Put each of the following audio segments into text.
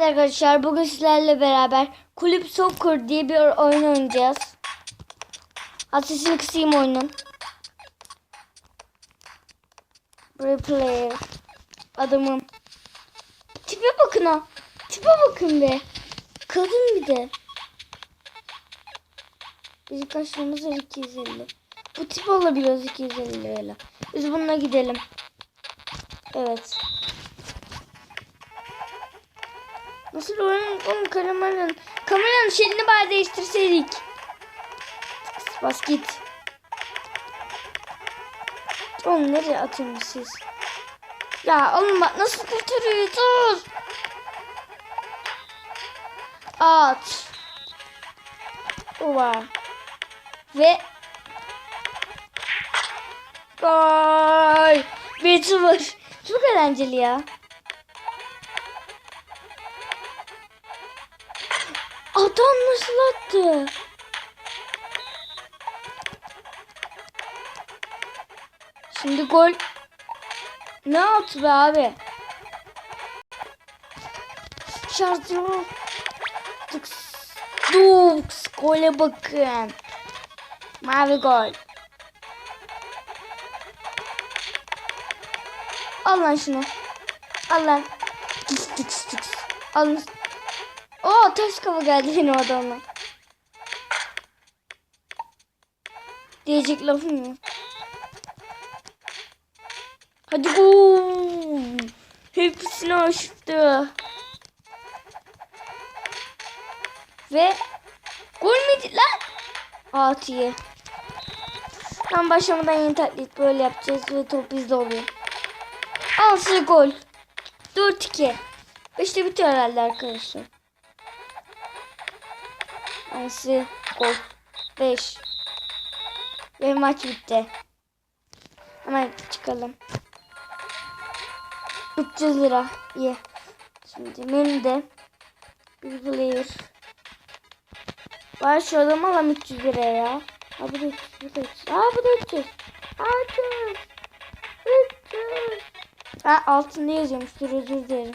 Arkadaşlar bugün sizlerle beraber Kulüp Soccer diye bir oyun oynayacağız. Sesini kısayım oyunun. Replayer. Adamım. Tipe bakın ha. Tipe bakın be. Kadın bir de. Bizim kaç liramız var 250. Bu tip alabiliyoruz 250 lirayla. Biz bununla gidelim. Evet. Nasıl oyun oğlum kameranın kameranın şeklini bari değiştirseydik. Bas git. Oğlum nereye atıyorsunuz siz? Ya oğlum bak nasıl kurtarıyorsunuz? At. Uva. Ve Gol. 1-0. Çok eğlenceli ya. Adam nasıl attı? Şimdi gol. Ne attı be abi? Şarjı. Tıks. Duks. Gole bakın. Mavi gol. Al lan şunu. Al lan. Tıks tıks tıks. Al. Oo ters kafa geldi benim adamla. Diyecek lafım yok. Hadi gol. Hepsini açtı. Ve gol müydü lan? Atiye. Tam başlamadan yeni taklit böyle yapacağız ve top bizde oluyor. Al size gol. 4-2. 5'te bitiyor herhalde arkadaşlar. Ansı gol. 5. Ve maç bitti. Hemen çıkalım. 300 lira. İyi. Şimdi menüde bir player. Var şu adamı alalım 300 liraya ya. Ha bu da 300. Bu da 300. Aa bu da 300. Aa 300. 300. Ha altında yazıyormuş. Dur özür dilerim.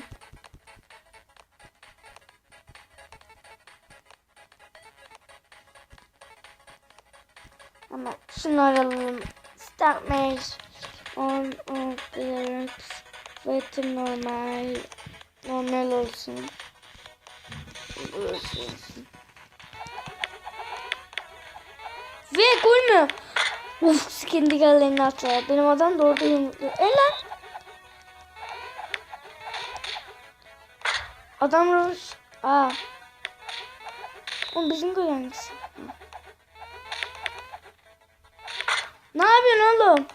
Şunları alalım. Start match on the Better normal normal olsun. Burası olsun. Ve gol mü? Uf kendi gallerini attı. Benim adam da orada yumrukluyor. E lan. Adam Roş. Aa. O bizim gol hangisi? Yapıyorsun oğlum?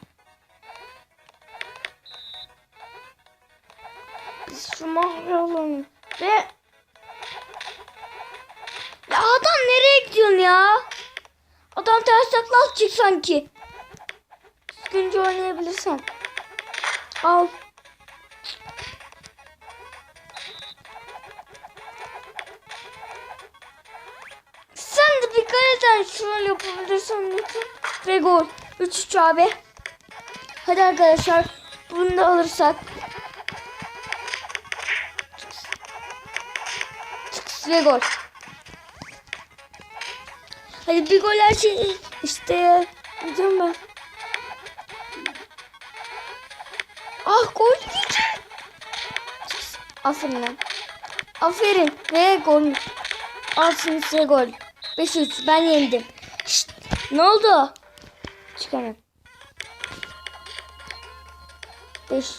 Biz şu mahvolun ve ya adam nereye gidiyorsun ya? Adam ters takla sanki. Düzgünce oynayabilirsen. Al. Sen de bir kaleden şunu yapabilirsen lütfen. Ve gol. 3-3 abi. Hadi arkadaşlar. Bunu da alırsak. Tıks ve gol. Hadi bir gol her şey işte. Diyorum ben? Ah gol diyeceğim. Aferin lan. Aferin. Ve gol. Altın size gol. 5-3 ben yendim. Şşt, ne oldu? Çıkamam. 5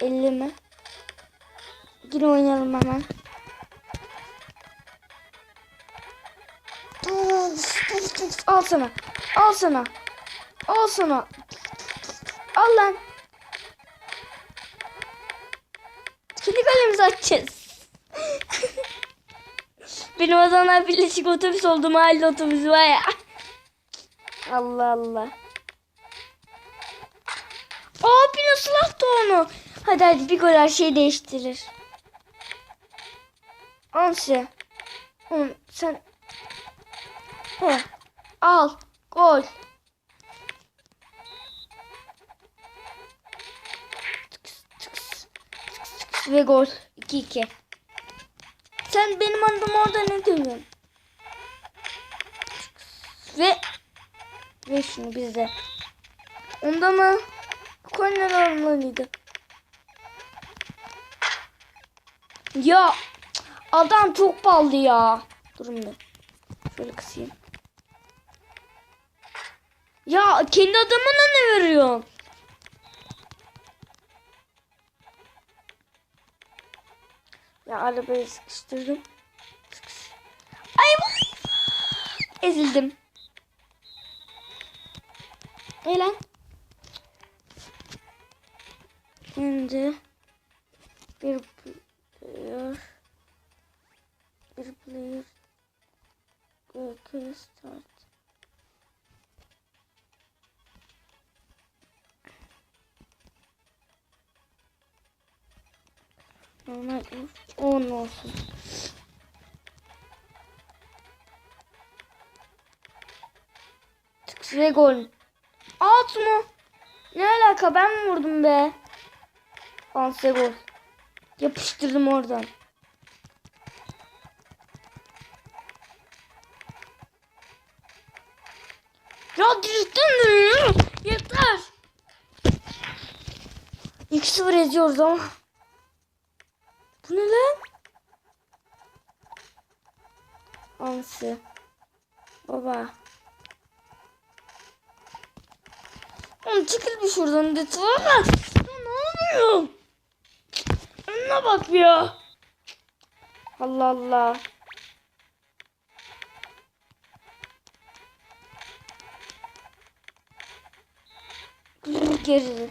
50 mi? Yine oynayalım hemen. Al sana. Al sana. Al sana. Al lan. Kendi kalemizi açacağız. Benim adamlar birleşik otobüs oldu mahalle otobüsü var ya. Allah Allah. Abi nasıl attı onu? Hadi hadi bir gol her şeyi değiştirir. Ansi. Oğlum sen. He. Al. Gol. Tıks, tıks, tıks, tıks ve gol. 2-2. sen benim adım orada ne diyorsun? Ve ve şunu bize. Onda mı? Koyunlar olmalıydı. Ya adam çok ballı ya. Durun bir. Şöyle kısayım. Ya kendi adamına ne veriyorsun? Ya arabayı sıkıştırdım. Sıkış. Ay. Ezildim. Ne lan? Şimdi bir player bir player okay, start. Normal 10 olsun. Tıks ve gol. Alt mı? Ne alaka ben mi vurdum be? Anse gol. Yapıştırdım oradan. Ya dönüyor. Yeter. 2-0 eziyoruz ama. Bu ne lan? Ansı. Baba. Oğlum çekil bir şuradan lütfen. Ne oluyor? Önüne bak ya. Allah Allah. Geri.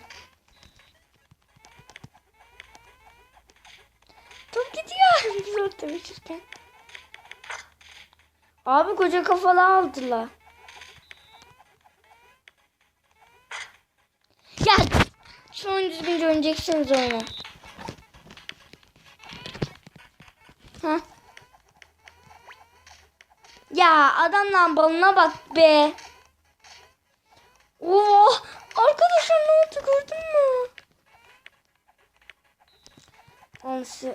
Top gidiyor. Biz orta geçirken. Abi koca kafalı aldılar. Şu oyun düzgünce oynayacaksınız oyunu. Ya adamla balına bak be. Oo, arkadaşlar ne oldu gördün mü? Ansı.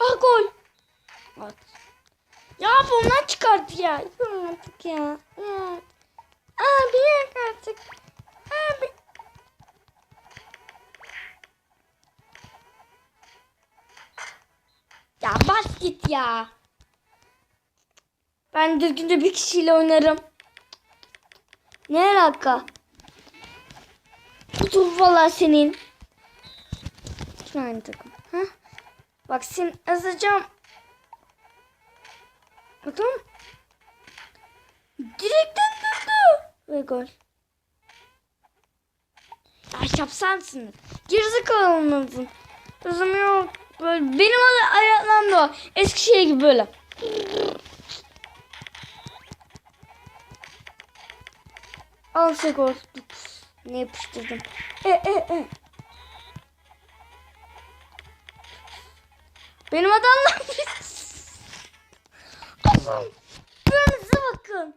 Ah gol. At. Ya bunlar çıkarttı ya. Yok artık ya. ya. Abi yok artık. Abi. Ya bas git ya. Ben düzgünce bir kişiyle oynarım. Ne alaka? Top valla senin. Şu aynı takım. Heh. Bak seni azacağım. Bakalım. Direkten döndü. Ve gol. Ya şapsansın. Gerizekalı mısın? Kızım yok. Böyle benim ayaklarım da o. Eskişehir gibi böyle. Al gol. Ne yapıştırdım. E e e. Benim adamlar Allah'ım. Buranıza bakın.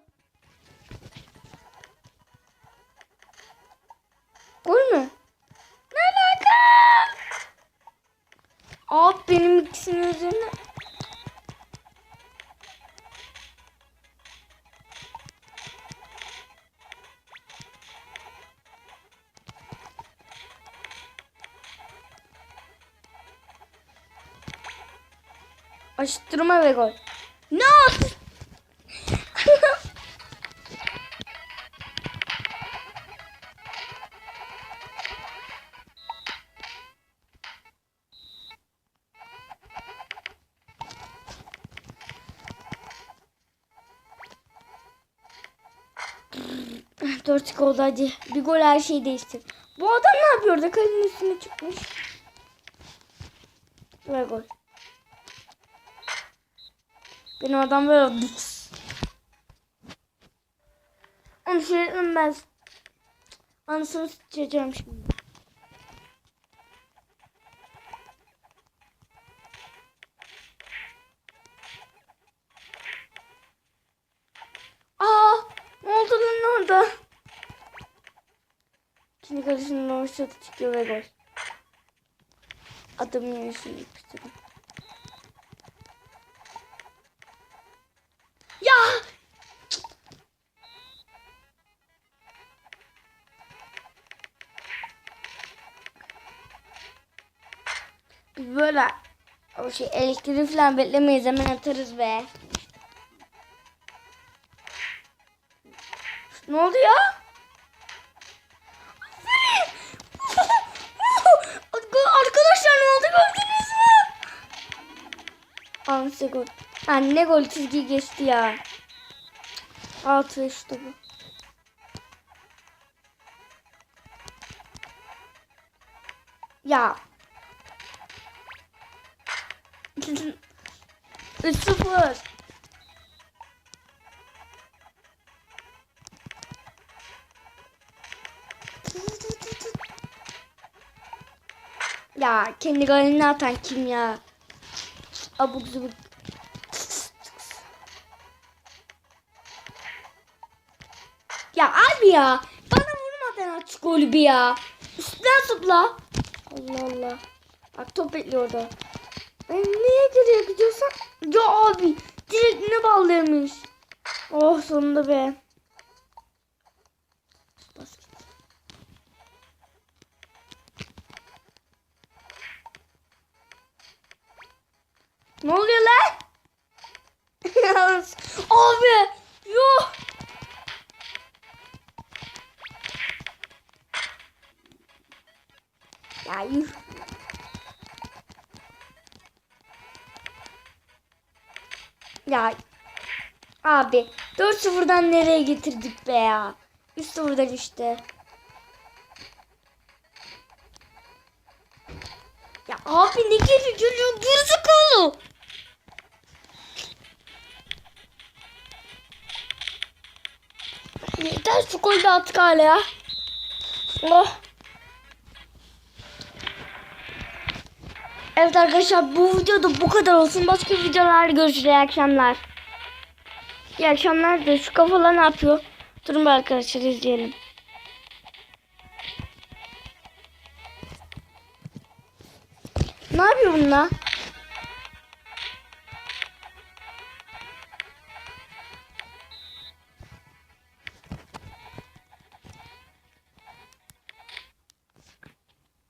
Abi benim ikisinin üzerine. Aşıttırma ve gol. Dört oldu hadi. Bir gol her şeyi değiştir. Bu adam ne yapıyor da kalenin üstüne çıkmış. Ve gol. Benim adam böyle dıks. Onu şöyle ben. Anasını sıçacağım şimdi. Aa, ne oldu lan orada? Şimdi karışının ortası çıkıyor ve gol. Adamın şunu yapıştırdım. Ya! Biz böyle o şey elektriği falan beklemeyiz hemen atarız be. Ne oldu ya? Anse gol. Anne gol çizgi geçti ya. Altı işte bu. Ya. 3-0. Ya kendi golünü atan kim ya? Abuk zubuk. Ya abi ya. Bana vurmadan aç golü bir ya. Üstüne zıpla. Allah Allah. Bak top bekliyor orada. Ben niye geriye gidiyorsan? Ya abi. Direkt ne bağlamış. Oh sonunda be. Ne oluyor lan? abi. Yuh. Ya yuh. Ya abi 4-0'dan nereye getirdik be ya? 3-0'dan işte. Ya abi ne geliyor çocuğun gerizekalı. Yeter şu golü de attık hala ya. Oh. Evet arkadaşlar bu videoda bu kadar olsun. Başka videolarda görüşürüz. İyi akşamlar. İyi akşamlar da şu kafalar ne yapıyor? Durun arkadaşlar izleyelim. Ne yapıyor bunlar?